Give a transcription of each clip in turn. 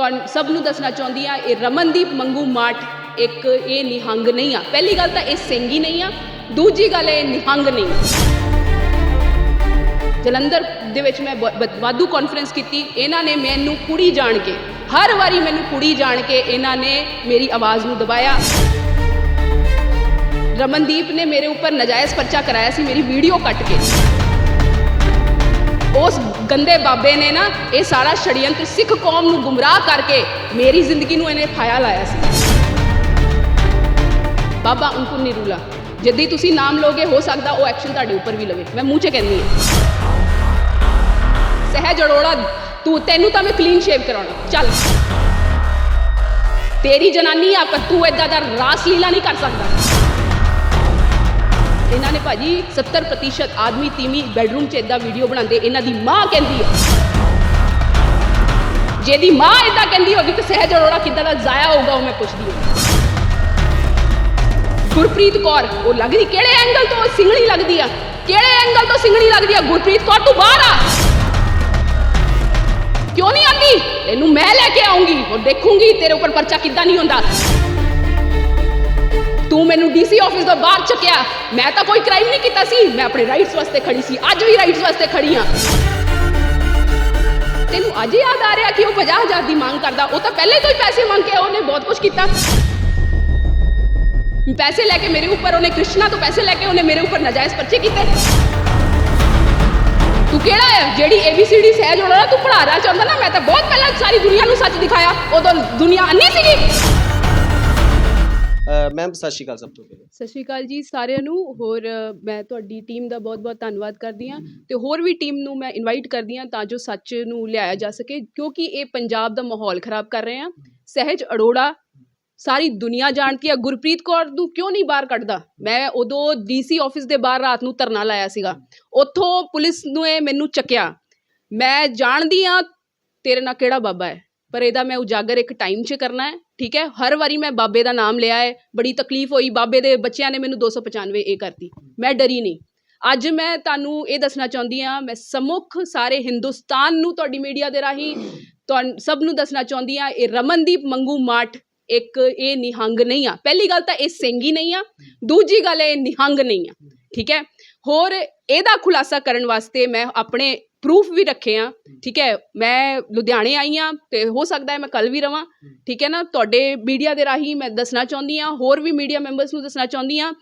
ਤੁਹਾਨੂੰ ਸਭ ਨੂੰ ਦੱਸਣਾ ਚਾਹੁੰਦੀ ਆ ਇਹ ਰਮਨਦੀਪ ਮੰਗੂ ਮਾਠ ਇੱਕ ਇਹ ਨਿਹੰਗ ਨਹੀਂ ਆ। ਪਹਿਲੀ ਗੱਲ ਤਾਂ ਇਹ ਸਿੰਗੀ ਨਹੀਂ ਆ, ਦੂਜੀ ਗੱਲ ਇਹ ਨਿਹੰਗ ਨਹੀਂ ਜਲੰਧਰ ਦੇ ਵਿੱਚ ਮੈਂ ਵਾਧੂ ਕਾਨਫਰੰਸ ਕੀਤੀ, ਇਹਨਾਂ ਨੇ ਮੈਨੂੰ ਕੁੜੀ ਜਾਣ ਕੇ, ਹਰ ਵਾਰੀ ਮੈਨੂੰ ਕੁੜੀ ਜਾਣ ਕੇ ਇਹਨਾਂ ਨੇ ਮੇਰੀ ਆਵਾਜ਼ ਨੂੰ ਦਬਾਇਆ। ਰਮਨਦੀਪ ਨੇ ਮੇਰੇ ਉੱਪਰ ਨਜਾਇਜ਼ ਪਰਚਾ ਕਰਾਇਆ ਸੀ, ਮੇਰੀ ਵੀਡੀਓ ਕੱਟ ਕੇ। ਉਸ ਗੰਦੇ ਬਾਬੇ ਨੇ ਨਾ ਇਹ ਸਾਰਾ ਛੜਯੰਤਰ ਸਿੱਖ ਕੌਮ ਨੂੰ ਗੁੰਮਰਾਹ ਕਰਕੇ ਮੇਰੀ ਜ਼ਿੰਦਗੀ ਨੂੰ ਇਹਨੇ ਫਾਇਆ ਲਾਇਆ ਸੀ। ਬਾਬਾ ਅੰਕੁਰ ਨਿਰੂਲਾ, ਜਦੀ ਤੁਸੀਂ ਨਾਮ ਲੋਗੇ ਹੋ ਸਕਦਾ ਉਹ ਐਕਸ਼ਨ ਤੁਹਾਡੇ ਉੱਪਰ ਵੀ ਲਵੇ। ਮੈਂ ਮੂੰਹ 'ਚ ਕਹਿੰਦੀ ਹਾਂ। ਸਹਿਜ ਅਰੋੜਾ, ਤੂੰ ਤੈਨੂੰ ਤਾਂ ਮੈਂ ਕਲੀਨ ਸ਼ੇਵ ਕਰਾਉਣਾ। ਚੱਲ। ਤੇਰੀ ਜਨਾਨੀ ਆ, ਪਰ ਤੂੰ ਏਦਾਂ ਦਾ ਰਾਸ ਲੀਲਾ ਨਹੀਂ ਕਰ ਸਕਦਾ। ਇਹਨਾਂ ਨੇ ਭਾਜੀ 70% ਆਦਮੀ ਤੀਮੀ ਬੈਡਰੂਮ 'ਚ ਏਦਾਂ ਵੀਡੀਓ ਬਣਾਉਂਦੇ, ਇਹਨਾਂ ਦੀ ਮਾਂ ਕਹਿੰਦੀ ਹੈ ਜਿਹਦੀ ਮਾਂ ਏਦਾਂ ਕਹਿੰਦੀ ਹੋਗੀ ਤੇ ਸਹਿਜ ਅਰੋੜਾ ਕਿੱਦਾਂ ਦਾ ਜ਼ਾਇਆ ਹੋਊਗਾ ਉਹ ਮੈਂ ਪੁੱਛਦੀ ਹਾਂ। ਗੁਰਪ੍ਰੀਤ ਕੌਰ, ਉਹ ਲੱਗਦੀ ਕਿਹੜੇ ਐਂਗਲ ਤੋਂ ਉਹ ਲੱਗਦੀ ਆ? ਕਿਹੜੇ ਐਂਗਲ ਤੋਂ ਸਿੰਗਣੀ ਲੱਗਦੀ ਆ? ਗੁਰਪ੍ਰੀਤ ਕੌਰ ਤੂੰ ਬਾਹਰ ਆ। ਕਿਉਂ ਨਹੀਂ ਆਂਦੀ ਤੈਨੂੰ ਮੈਂ ਲੈ ਕੇ ਆਉਂਗੀ ਉਹ ਦੇਖੂੰਗੀ ਤੇਰੇ ਉੱਪਰ ਪਰਚਾ ਕਿੱਦਾਂ ਨਹੀਂ ਹੁੰਦਾ। ਤੂੰ ਮੈਨੂੰ ਡੀਸੀ ਆਫਿਸ ਤੋਂ ਬਾਹਰ ਚੱਕਿਆ। ਮੈਂ ਤਾਂ ਕੋਈ ਕ੍ਰਾਈਮ ਨਹੀਂ ਕੀਤਾ ਸੀ। ਮੈਂ ਆਪਣੇ ਰਾਈਟਸ ਵਾਸਤੇ ਖੜੀ ਸੀ। ਅੱਜ ਵੀ ਰਾਈਟਸ ਵਾਸਤੇ ਖੜੀ ਹਾਂ। ਤੈਨੂੰ ਅੱਜ ਯਾਦ ਆ ਰਿਹਾ ਕਿ ਉਹ 50000 ਦੀ ਮੰਗ ਕਰਦਾ। ਉਹ ਤਾਂ ਪਹਿਲੇ ਤੋਂ ਹੀ ਪੈਸੇ ਮੰਗ ਕੇ ਉਹਨੇ ਬਹੁਤ ਕੁਝ ਕੀਤਾ। ਪੈਸੇ ਲੈ ਕੇ ਮੇਰੇ ਉੱਪਰ ਉਹਨੇ ਕ੍ਰਿਸ਼ਨਾ ਤੋਂ ਪੈਸੇ ਲੈ ਕੇ ਉਹਨੇ ਮੇਰੇ ਉੱਪਰ ਨਾਜਾਇਜ਼ ਪਰਚੇ ਕੀਤੇ। ਤੂੰ ਕਿਹੜਾ ਹੈ? ਜਿਹੜੀ ABCD ਸਹਿਜ ਹੋਣਾ ਤੂੰ ਪੜ੍ਹਾਣਾ ਚਾਹੁੰਦਾ ਨਾ। ਮੈਂ ਤਾਂ ਬਹੁਤ ਪਹਿਲਾਂ ਸਾਰੀ ਦੁਨੀਆ ਨੂੰ ਸੱਚ ਦਿਖਾਇਆ। ਉਦੋਂ ਦੁਨੀਆ ਅੰਨੀ ਸੀਗੀ। ਮੈਮ ਸਤਿ ਸ਼੍ਰੀ ਅਕਾਲ ਸਭ ਤੋਂ ਪਹਿਲਾਂ। ਸਤਿ ਸ਼੍ਰੀ ਅਕਾਲ ਜੀ ਸਾਰਿਆਂ ਨੂੰ। ਹੋਰ ਮੈਂ ਤੁਹਾਡੀ ਟੀਮ ਦਾ ਬਹੁਤ-ਬਹੁਤ ਧੰਨਵਾਦ ਕਰਦੀ ਹਾਂ। ਤੇ ਹੋਰ ਵੀ ਟੀਮ ਨੂੰ ਮੈਂ ਇਨਵਾਈਟ ਕਰਦੀ ਹਾਂ ਤਾਂ ਜੋ ਸੱਚ ਨੂੰ ਲਿਆਇਆ ਜਾ ਸਕੇ, ਕਿਉਂਕਿ ਇਹ ਪੰਜਾਬ ਦਾ ਮਾਹੌਲ ਖਰਾਬ ਕਰ ਰਹੇ ਆ ਸਹਿਜ ਅਰੋੜਾ, ਸਾਰੀ ਦੁਨੀਆ ਜਾਣਦੀ ਆ ਗੁਰਪ੍ਰੀਤ ਕੌਰ ਨੂੰ ਕਿਉਂ ਨਹੀਂ ਬਾਹਰ ਕੱਢਦਾ? ਮੈਂ ਉਦੋਂ ਡੀਸੀ ਆਫਿਸ ਦੇ ਬਾਹਰ ਰਾਤ ਨੂੰ ਧਰਨਾ ਲਾਇਆ ਸੀਗਾ। ਉੱਥੋਂ ਪੁਲਿਸ ਨੂੰ ਇਹ ਮੈਨੂੰ ਚੱਕਿਆ। ਮੈਂ ਜਾਣਦੀ ਆ ਤੇਰੇ ਨਾਲ ਕਿਹੜਾ ਬਾਬਾ ਹੈ। ਪਰ ਇਹਦਾ ਮੈਂ ਉਜਾਗਰ ਇੱਕ ਟਾਈਮ 'ਚ ਕਰਨਾ ਹੈ, ਠੀਕ ਹੈ? ਹਰ ਵਾਰੀ ਮੈਂ ਬਾਬੇ ਦਾ ਨਾਮ ਲਿਆ ਹੈ, ਬੜੀ ਤਕਲੀਫ ਹੋਈ, ਬਾਬੇ ਦੇ ਬੱਚਿਆਂ ਨੇ ਮੈਨੂੰ 295 ਇਹ ਕਰਤੀ। ਮੈਂ ਡਰੀ ਨਹੀਂ। ਅੱਜ ਮੈਂ ਤੁਹਾਨੂੰ ਇਹ ਦੱਸਣਾ ਚਾਹੁੰਦੀ ਆ ਮੈਂ ਸਮੁੱਖ ਸਾਰੇ ਹਿੰਦੁਸਤਾਨ ਨੂੰ ਤੁਹਾਡੀ ਮੀਡੀਆ ਦੇ ਰਾਹੀਂ ਤੁਹਾਨੂੰ ਸਭ ਨੂੰ ਦੱਸਣਾ ਚਾਹੁੰਦੀ ਆ ਇਹ ਰਮਨਦੀਪ ਮੰਗੂ ਮਾਠ ਇੱਕ ਇਹ ਨਿਹੰਗ ਨਹੀਂ ਆ। ਪਹਿਲੀ ਗੱਲ ਤਾਂ ਇਹ ਸਿੰਘੀ ਨਹੀਂ ਆ, ਦੂਜੀ ਗੱਲ ਇਹ ਨਿਹੰਗ ਨਹੀਂ ਆ। ਠੀਕ ਹੈ? ਹੋਰ ਇਹਦਾ ਖੁਲਾਸਾ ਕਰਨ ਵਾਸਤੇ ਮੈਂ ਆਪਣੇ ਪ੍ਰੂਫ ਵੀ ਰੱਖੇ ਆ, ਠੀਕ ਹੈ? ਮੈਂ ਲੁਧਿਆਣੇ ਆਈ ਆ ਤੇ ਹੋ ਸਕਦਾ ਹੈ ਮੈਂ ਕੱਲ ਵੀ ਰਵਾਂ, ਠੀਕ ਹੈ ਨਾ? ਤੁਹਾਡੇ ਮੀਡੀਆ ਦੇ ਰਾਹੀਂ ਮੈਂ ਦੱਸਣਾ ਚਾਹੁੰਦੀ ਆ ਹੋਰ ਵੀ ਮੀਡੀਆ ਮੈਂਬਰਸ ਨੂੰ ਦੱਸਣਾ ਚਾਹੁੰਦੀ ਆ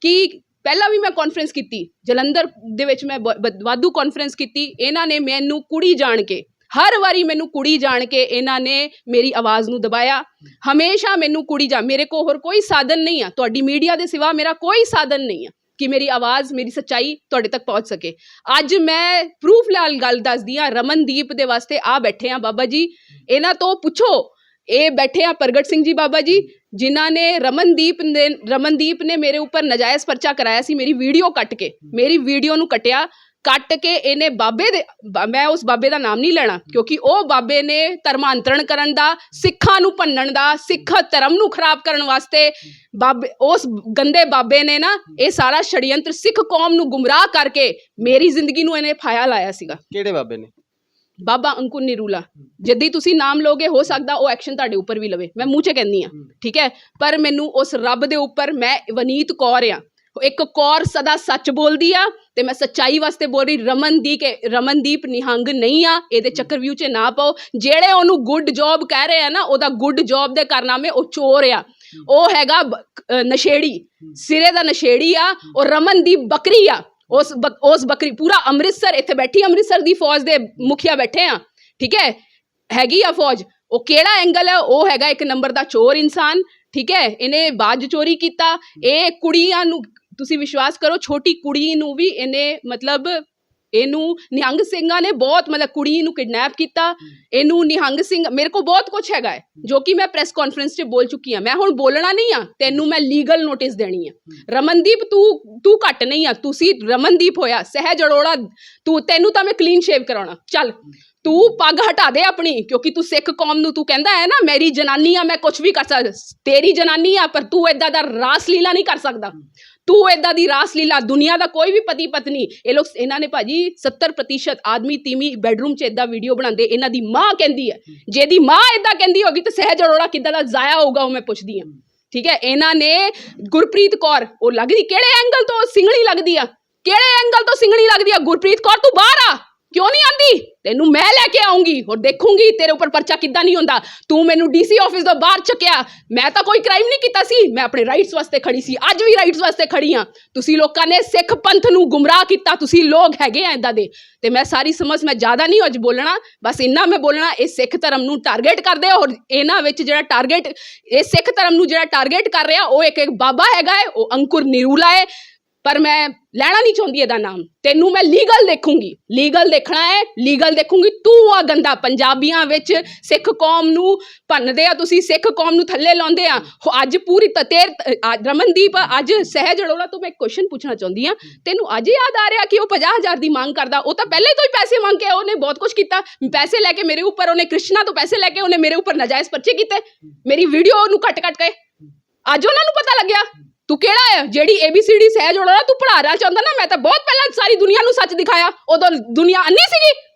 ਕਿ ਪਹਿਲਾਂ ਵੀ ਮੈਂ ਕਾਨਫਰੰਸ ਕੀਤੀ, ਜਲੰਧਰ ਦੇ ਵਿੱਚ ਮੈਂ ਬ- ਬ- ਵਾਧੂ ਕਾਨਫਰੰਸ ਕੀਤੀ, ਇਹਨਾਂ ਨੇ ਮੈਨੂੰ ਕੁੜੀ ਜਾਣ ਕੇ, ਹਰ ਵਾਰੀ ਮੈਨੂੰ ਕੁੜੀ ਜਾਣ ਕੇ ਇਹਨਾਂ ਨੇ ਮੇਰੀ ਆਵਾਜ਼ ਨੂੰ ਦਬਾਇਆ। ਹਮੇਸ਼ਾ ਮੈਨੂੰ ਕੁੜੀ ਜਾ, ਮੇਰੇ ਕੋਲ ਹੋਰ ਕੋਈ ਸਾਧਨ ਨਹੀਂ ਆ, ਤੁਹਾਡੀ ਮੀਡੀਆ ਦੇ ਸਿਵਾ ਮੇਰਾ ਕੋਈ ਸਾਧਨ ਨਹੀਂ ਆ। ਕਿ ਮੇਰੀ ਆਵਾਜ਼, ਮੇਰੀ ਸੱਚਾਈ ਤੁਹਾਡੇ ਤੱਕ ਪਹੁੰਚ ਸਕੇ। ਅੱਜ ਮੈਂ ਪ੍ਰੂਫ ਨਾਲ ਗੱਲ ਦੱਸਦੀ ਆ ਰਮਨਦੀਪ ਦੇ ਵਾਸਤੇ ਆ ਬੈਠੇ ਆ ਬਾਬਾ ਜੀ। ਇਹਨਾਂ ਤੋਂ ਪੁੱਛੋ, ਇਹ ਬੈਠੇ ਆ ਪ੍ਰਗਟ ਸਿੰਘ ਜੀ ਬਾਬਾ ਜੀ, ਜਿਨ੍ਹਾਂ ਨੇ ਰਮਨਦੀਪ ਨੇ ਰਮਨਦੀਪ ਨੇ ਮੇਰੇ ਉੱਪਰ ਨਜਾਇਜ਼ ਪਰਚਾ ਕਰਾਇਆ ਸੀ, ਮੇਰੀ ਵੀਡੀਓ ਕੱਟ ਕੇ, ਮੇਰੀ ਵੀਡੀਓ ਨੂੰ ਕੱਟਿਆ। ਕੱਟ ਕੇ ਇਹਨੇ ਬਾਬੇ ਦੇ ਬ- ਮੈਂ ਉਸ ਬਾਬੇ ਦਾ ਨਾਮ ਨਹੀਂ ਲੈਣਾ ਕਿਉਂਕਿ ਉਹ ਬਾਬੇ ਨੇ ਧਰਮਾਂਤਰਣ ਕਰਨ ਦਾ ਸਿੱਖਾਂ ਨੂੰ ਭੰਨਣ ਦਾ ਸਿੱਖ ਧਰਮ ਨੂੰ ਖਰਾਬ ਕਰਨ ਵਾਸਤੇ ਬਾਬੇ ਉਸ ਗੰਦੇ ਬਾਬੇ ਨੇ ਨਾ ਇਹ ਸਾਰਾ ਛੜਯੰਤਰ ਸਿੱਖ ਕੌਮ ਨੂੰ ਗੁੰਮਰਾਹ ਕਰਕੇ ਮੇਰੀ ਜ਼ਿੰਦਗੀ ਨੂੰ ਇਹਨੇ ਫਾਇਆ ਲਾਇਆ ਸੀਗਾ। ਕਿਹੜੇ ਬਾਬੇ ਨੇ? ਬਾਬਾ ਅੰਕੁਰ ਨਿਰੂਲਾ ਜਦੀ ਤੁਸੀਂ ਨਾਮ ਲੋਗੇ ਹੋ ਸਕਦਾ ਉਹ ਐਕਸ਼ਨ ਤੁਹਾਡੇ ਉੱਪਰ ਵੀ ਲਵੇ। ਮੈਂ ਮੂੰਹ 'ਚ ਕਹਿੰਦੀ ਆ ਠੀਕ ਹੈ? ਪਰ ਮੈਨੂੰ ਉਸ ਰੱਬ ਦੇ ਉੱਪਰ ਮੈਂ ਵਨੀਤ ਕੌਰ ਆ ਇੱਕ ਕੌਰ ਸਦਾ ਸੱਚ ਬੋਲਦੀ ਆ ਤੇ ਮੈਂ ਸੱਚਾਈ ਵਾਸਤੇ ਬੋਲ ਰਹੀ ਰਮਨਦੀਪ ਰਮਨਦੀਪ ਨਿਹੰਗ ਨਹੀਂ ਆ ਇਹਦੇ ਚੱਕਰਵਿਊ 'ਚ ਨਾ ਪਾਓ। ਜਿਹੜੇ ਉਹਨੂੰ ਗੁੱਡ ਜੌਬ ਕਹਿ ਰਹੇ ਆ ਨਾ ਉਹਦਾ ਗੁੱਡ ਜੌਬ ਦੇ ਕਾਰਨਾਮੇ ਉਹ ਚੋਰ ਆ। ਉਹ ਹੈਗਾ ਨਸ਼ੇੜੀ ਸਿਰੇ ਦਾ ਨਸ਼ੇੜੀ ਆ ਉਹ ਰਮਨਦੀਪ ਬੱਕਰੀ ਆ। ਉਸ ਉਸ ਬੱਕਰੀ ਪੂਰਾ ਅੰਮ੍ਰਿਤਸਰ ਇੱਥੇ ਬੈਠੀ ਅੰਮ੍ਰਿਤਸਰ ਦੀ ਫੌਜ ਦੇ ਮੁਖੀਆ ਬੈਠੇ ਆ। ਠੀਕ ਹੈ? ਹੈਗੀ ਆ ਫੌਜ। ਉਹ ਕਿਹੜਾ ਐਂਗਲ ਹੈ ਉਹ ਹੈਗਾ ਇੱਕ ਨੰਬਰ ਦਾ ਚੋਰ ਇਨਸਾਨ। ਠੀਕ ਹੈ? ਇਹਨੇ ਬਾਜ ਚੋਰੀ ਕੀਤਾ। ਇਹ ਕੁੜੀਆਂ ਨੂੰ ਤੁਸੀਂ ਵਿਸ਼ਵਾਸ ਕਰੋ, ਛੋਟੀ ਕੁੜੀ ਨੂੰ ਵੀ ਇਹਨੇ ਮਤਲਬ ਇਹਨੂੰ ਨਿਹੰਗ ਸਿੰਘਾਂ ਨੇ ਬਹੁਤ ਮਤਲਬ ਕੁੜੀ ਨੂੰ ਕਿਡਨੈਪ ਕੀਤਾ। ਇਹਨੂੰ ਨਿਹੰਗ ਸਿੰਘ, ਮੇਰੇ ਕੋਲ ਬਹੁਤ ਕੁਝ ਹੈਗਾ ਹੈ, ਜੋ ਕਿ ਮੈਂ ਪ੍ਰੈਸ ਕਾਨਫਰੰਸ 'ਚ ਬੋਲ ਚੁੱਕੀ ਹਾਂ। ਮੈਂ ਹੁਣ ਬੋਲਣਾ ਨਹੀਂ ਆ, ਤੈਨੂੰ ਮੈਂ ਲੀਗਲ ਨੋਟਿਸ ਦੇਣੀ ਆ। ਰਮਨਦੀਪ, ਤੂੰ ਤੂੰ ਘੱਟ ਨਹੀਂ ਆ, ਤੁਸੀਂ ਰਮਨਦੀਪ ਹੋਇਆ, ਸਹਿਜ ਅਰੋੜਾ, ਤੂੰ, ਤੈਨੂੰ ਤਾਂ ਮੈਂ ਕਲੀਨ ਸ਼ੇਵ ਕਰਾਉਣਾ। ਚੱਲ, ਤੂੰ ਪੱਗ ਹਟਾ ਦੇ ਆਪਣੀ, ਕਿਉਂਕਿ ਤੂੰ ਸਿੱਖ ਕੌਮ ਨੂੰ ਤੂੰ ਕਹਿੰਦਾ ਹੈ ਨਾ, ਮੇਰੀ ਜਨਾਨੀ ਆ, ਮੈਂ ਕੁਝ ਵੀ ਕਰ ਸਕਦਾ, ਤੇਰੀ ਜਨਾਨੀ ਆ, ਪਰ ਤੂੰ ਏਦਾਂ ਦਾ ਰਾਸ ਲੀਲਾ ਨਹੀਂ ਕਰ ਸਕਦਾ। ਤੂੰ ਏਦਾਂ ਦੀ ਰਾਸ ਲੀਲਾ ਦੁਨੀਆ ਦਾ ਕੋਈ ਵੀ ਪਤੀ ਪਤਨੀ ਇਹ ਲੋਕ ਇਹਨਾਂ ਨੇ ਭਾਜੀ 70% ਆਦਮੀ ਤੀਮੀ ਬੈਡਰੂਮ 'ਚ ਏਦਾਂ ਵੀਡੀਓ ਬਣਾਉਂਦੇ ਇਹਨਾਂ ਦੀ ਮਾਂ ਕਹਿੰਦੀ ਹੈ। ਜਿਹਦੀ ਮਾਂ ਏਦਾਂ ਕਹਿੰਦੀ ਹੋਗੀ ਤੇ ਸਹਿਜ ਅਰੋੜਾ ਕਿੱਦਾਂ ਦਾ ਜ਼ਾਇਆ ਹੋਊਗਾ ਉਹ ਮੈਂ ਪੁੱਛਦੀ ਹਾਂ। ਠੀਕ ਹੈ ਇਹਨਾਂ ਨੇ ਗੁਰਪ੍ਰੀਤ ਕੌਰ ਉਹ ਲੱਗਦੀ ਕਿਹੜੇ ਐਂਗਲ ਤੋਂ ਸਿੰਗਲੀ ਲੱਗਦੀ ਆ? ਕਿਹੜੇ ਐਂਗਲ ਤੋਂ ਸਿੰਗਲੀ ਲੱਗਦੀ ਆ? ਗੁਰਪ੍ਰੀਤ ਕੌਰ ਤੂੰ ਬਾਹਰ ਆ! ਕਿਉਂ ਨਹੀਂ ਆਂਦੀ? ਤੈਨੂੰ ਮੈਂ ਲੈ ਕੇ ਆਉਂਗੀ, ਹੋਰ ਦੇਖੂੰਗੀ ਤੇਰੇ ਉੱਪਰ ਪਰਚਾ ਕਿੱਦਾਂ ਨਹੀਂ ਹੁੰਦਾ। ਤੂੰ ਮੈਨੂੰ ਡੀਸੀ ਆਫਿਸ ਤੋਂ ਬਾਹਰ ਚੱਕਿਆ। ਮੈਂ ਤਾਂ ਕੋਈ ਕ੍ਰਾਈਮ ਨਹੀਂ ਕੀਤਾ ਸੀ। ਮੈਂ ਆਪਣੇ ਰਾਈਟਸ ਵਾਸਤੇ ਖੜੀ ਸੀ। ਅੱਜ ਵੀ ਰਾਈਟਸ ਵਾਸਤੇ ਖੜੀ ਆ। ਤੁਸੀਂ ਲੋਕਾਂ ਨੇ ਸਿੱਖ ਪੰਥ ਨੂੰ ਗੁੰਮਰਾਹ ਕੀਤਾ। ਤੁਸੀਂ ਲੋਕ ਹੈਗੇ ਆ ਇਦਾਂ ਦੇ। ਤੇ ਮੈਂ ਸਾਰੀ ਸਮਝ ਮੈਂ ਜ਼ਿਆਦਾ ਨਹੀਂ ਅੱਜ ਬੋਲਣਾ। ਬਸ ਇੰਨਾ ਮੈਂ ਬੋਲਣਾ, ਇਹ ਸਿੱਖ ਧਰਮ ਨੂੰ ਟਾਰਗੇਟ ਕਰਦੇ ਆ। ਔਰ ਇਹਨਾਂ ਵਿੱਚ ਜਿਹੜਾ ਟਾਰਗੇਟ ਇਹ ਸਿੱਖ ਧਰਮ ਨੂੰ ਜਿਹੜਾ ਟਾਰਗੇਟ ਕਰ ਰਿਹਾ, ਉਹ ਇੱਕ ਇੱਕ ਬਾਬਾ ਹੈਗਾ ਹੈ ਉਹ ਅੰਕੁਰ ਨਿਰੂਲਾ ਹੈ ਪਰ ਮੈਂ ਲੈਣਾ ਨਹੀਂ ਚਾਹੁੰਦੀ ਇਹਦਾ ਨਾਮ। ਤੈਨੂੰ ਮੈਂ ਲੀਗਲ ਦੇਖੂੰਗੀ। ਲੀਗਲ ਦੇਖਣਾ ਹੈ ਲੀਗਲ ਦੇਖੂੰਗੀ। ਤੂੰ ਆ ਗੰਦਾ। ਪੰਜਾਬੀਆਂ ਵਿੱਚ ਸਿੱਖ ਕੌਮ ਨੂੰ ਭੰਨਦੇ ਆ ਤੁਸੀਂ, ਸਿੱਖ ਕੌਮ ਨੂੰ ਥੱਲੇ ਲਾਉਂਦੇ ਆ। ਹੋ, ਅੱਜ ਪੂਰੀ ਤਤੇਰ ਰਮਨਦੀਪ, ਅੱਜ ਸਹਿਜ ਅਰੋੜਾ ਤੋਂ ਮੈਂ ਇੱਕ ਕੁਐਸਚਨ ਪੁੱਛਣਾ ਚਾਹੁੰਦੀ ਆ। ਤੈਨੂੰ ਅੱਜ ਯਾਦ ਆ ਰਿਹਾ ਕਿ ਉਹ 50000 ਦੀ ਮੰਗ ਕਰਦਾ? ਉਹ ਤਾਂ ਪਹਿਲੇ ਤੋਂ ਹੀ ਪੈਸੇ ਮੰਗ ਕੇ ਉਹਨੇ ਬਹੁਤ ਕੁਝ ਕੀਤਾ। ਪੈਸੇ ਲੈ ਕੇ ਮੇਰੇ ਉੱਪਰ, ਉਹਨੇ ਕ੍ਰਿਸ਼ਨਾ ਤੋਂ ਪੈਸੇ ਲੈ ਕੇ ਉਹਨੇ ਮੇਰੇ ਉੱਪਰ ਨਾਜਾਇਜ਼ ਪਰਚੇ ਕੀਤੇ। ਮੇਰੀ ਵੀਡੀਓ ਨੂੰ ਕੱਟ ਕੱਟ ਕੇ ਅੱਜ ਉਹਨਾਂ ਨੂੰ ਪਤਾ ਲੱਗਿਆ। ਤੂੰ ਕਿਹੜਾ ਹੈ? ਜਿਹੜੀ ABCD ਸਹਿਜ ਹੋਣਾ ਤੂੰ ਪੜ੍ਹਾਣਾ ਚਾਹੁੰਦਾ ਨਾ ਮੈਂ ਤਾਂ ਬਹੁਤ ਪਹਿਲਾਂ ਸਾਰੀ ਦੁਨੀਆ ਨੂੰ ਸੱਚ ਦਿਖਾਇਆ। ਉਦੋਂ ਦੁਨੀਆ ਅੰਨੀ ਸੀਗੀ।